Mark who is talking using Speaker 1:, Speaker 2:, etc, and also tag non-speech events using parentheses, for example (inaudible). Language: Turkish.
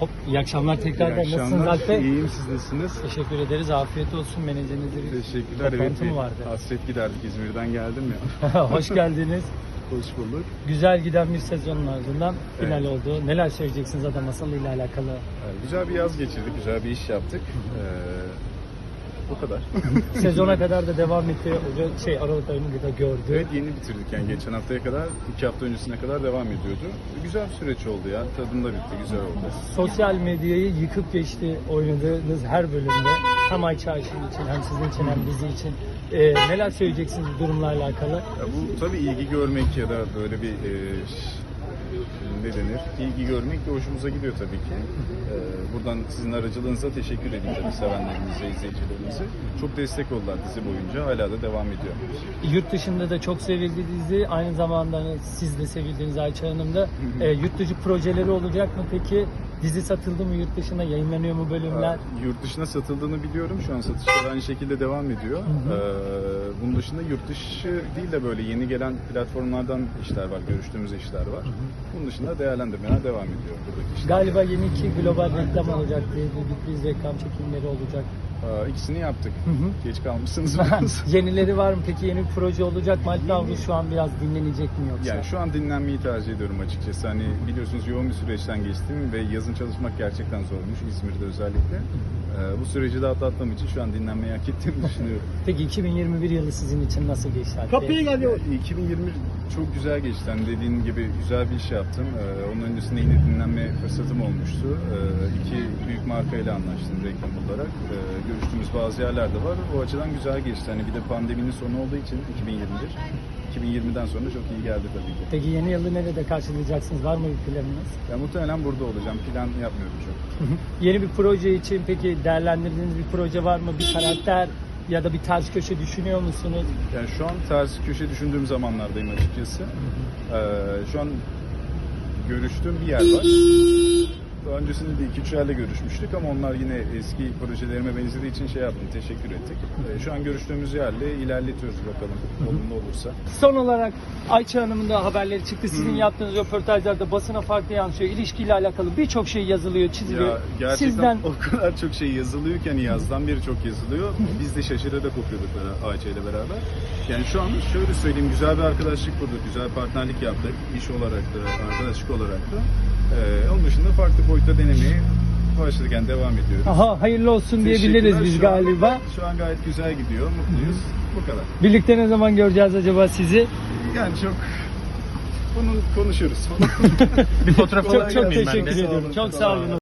Speaker 1: Hop, iyi akşamlar tekrardan.
Speaker 2: İyi
Speaker 1: Nasılsınız
Speaker 2: akşamlar.
Speaker 1: Alp Bey?
Speaker 2: İyiyim siz nasılsınız?
Speaker 1: Teşekkür ederiz. Afiyet olsun. Menajerinizle bir
Speaker 2: Teşekkürler. Evet bir
Speaker 1: vardı?
Speaker 2: hasret giderdik İzmir'den geldim ya. (laughs)
Speaker 1: Hoş geldiniz.
Speaker 2: Hoş bulduk.
Speaker 1: Güzel giden bir sezonun ardından final
Speaker 2: Evet.
Speaker 1: oldu. Neler söyleyeceksiniz Ada Masalı ile alakalı?
Speaker 2: Ee, güzel bir yaz geçirdik, güzel bir iş yaptık. Ee, bu kadar. (laughs)
Speaker 1: Sezona kadar da devam etti. Hoca şey Aralık ayını da gördü.
Speaker 2: evet yeni bitirdik yani geçen haftaya kadar, iki hafta öncesine kadar devam ediyordu. Güzel bir süreç oldu ya, tadında bitti, güzel oldu.
Speaker 1: Sosyal medyayı yıkıp geçti oynadığınız her bölümde. Hem Ayça Ayşin için hem sizin için hem bizi için. Ee, neler söyleyeceksiniz bu durumla alakalı?
Speaker 2: Ya bu tabii ilgi görmek ya da böyle bir e, denir? İlgi görmek de hoşumuza gidiyor tabii ki. Ee, buradan sizin aracılığınıza teşekkür edeyim tabii sevenlerimize, izleyicilerimize. Çok destek oldular dizi boyunca. Hala da devam ediyor.
Speaker 1: Yurt dışında da çok sevildi dizi. Aynı zamanda hani siz de sevildiğiniz Ayça Hanım da. E, yurt dışı projeleri olacak mı peki? Dizi satıldı mı yurt dışına? Yayınlanıyor mu bölümler?
Speaker 2: Yurt dışına satıldığını biliyorum. Şu an satışlar aynı şekilde devam ediyor. Ee, bunun dışında yurt dışı değil de böyle yeni gelen platformlardan işler var, görüştüğümüz işler var. Bunun dışında değerlendirmeler devam ediyor buradaki işler.
Speaker 1: Galiba yeni iki global reklam olacak diye. Biz reklam çekimleri olacak.
Speaker 2: Ee, ikisini yaptık.
Speaker 1: hı.
Speaker 2: Geç kalmışsınız biraz. (laughs)
Speaker 1: Yenileri var mı? Peki yeni bir proje olacak mı? Alp Avru şu an biraz dinlenecek mi yoksa?
Speaker 2: Yani şu an dinlenmeyi tercih ediyorum açıkçası. Hani biliyorsunuz yoğun bir süreçten geçtim ve yazın çalışmak gerçekten zormuş İzmir'de özellikle. Ee, bu süreci de atlattığım için şu an dinlenmeyi hak ettiğimi düşünüyorum. (laughs)
Speaker 1: Peki 2021 yılı sizin için nasıl geçti Alp Bey?
Speaker 3: Kapıyı geliyor.
Speaker 2: Yani 2020 çok güzel geçti. Hani dediğin gibi güzel bir iş yaptım. Ee, onun öncesinde yine dinlenme fırsatım olmuştu. Ee, iki büyük markayla anlaştım reklam olarak. Ee, görüştüğümüz bazı yerler de var. O açıdan güzel geçti. Hani bir de pandeminin sonu olduğu için 2021. 2020'den sonra çok iyi geldi tabii ki.
Speaker 1: Peki yeni yılı nerede karşılayacaksınız? Var mı bir planınız?
Speaker 2: Ya muhtemelen burada olacağım. Plan yapmıyorum çok.
Speaker 1: Yeni bir proje için peki değerlendirdiğiniz bir proje var mı? Bir karakter ya da bir ters köşe düşünüyor musunuz?
Speaker 2: Yani şu an ters köşe düşündüğüm zamanlardayım açıkçası. Ee, şu an görüştüğüm bir yer var. Daha öncesinde de iki üç yerle görüşmüştük ama onlar yine eski projelerime benzediği için şey yaptım, teşekkür ettik. Ee, şu an görüştüğümüz yerle ilerletiyoruz bakalım olumlu olursa.
Speaker 1: Son olarak Ayça Hanım'ın da haberleri çıktı. Sizin yaptığınız röportajlarda basına farklı yansıyor. İlişkiyle alakalı birçok şey yazılıyor, çiziliyor.
Speaker 2: Ya gerçekten
Speaker 1: Sizden
Speaker 2: o kadar çok şey yazılıyor ki hani yazdan beri çok yazılıyor. Biz de şaşırarak okuyorduk bera- Ayça ile beraber. Yani şu an şöyle söyleyeyim güzel bir arkadaşlık kurduk, güzel partnerlik yaptık. iş olarak da, arkadaşlık olarak da. Ee, onun dışında farklı boyutta denemeye başladık yani devam ediyoruz.
Speaker 1: aha hayırlı olsun diyebiliriz
Speaker 2: Teşekkürler.
Speaker 1: biz
Speaker 2: Şu an-
Speaker 1: galiba.
Speaker 2: şu an gayet güzel gidiyor, mutluyuz. Bu kadar.
Speaker 1: Birlikte ne zaman göreceğiz acaba sizi?
Speaker 2: Yani çok bunu konuşuruz.
Speaker 3: Bir fotoğraf
Speaker 1: Çok çok
Speaker 2: gelsin.
Speaker 1: teşekkür
Speaker 2: Sağ olun.
Speaker 1: ediyorum. Çok sağ olun.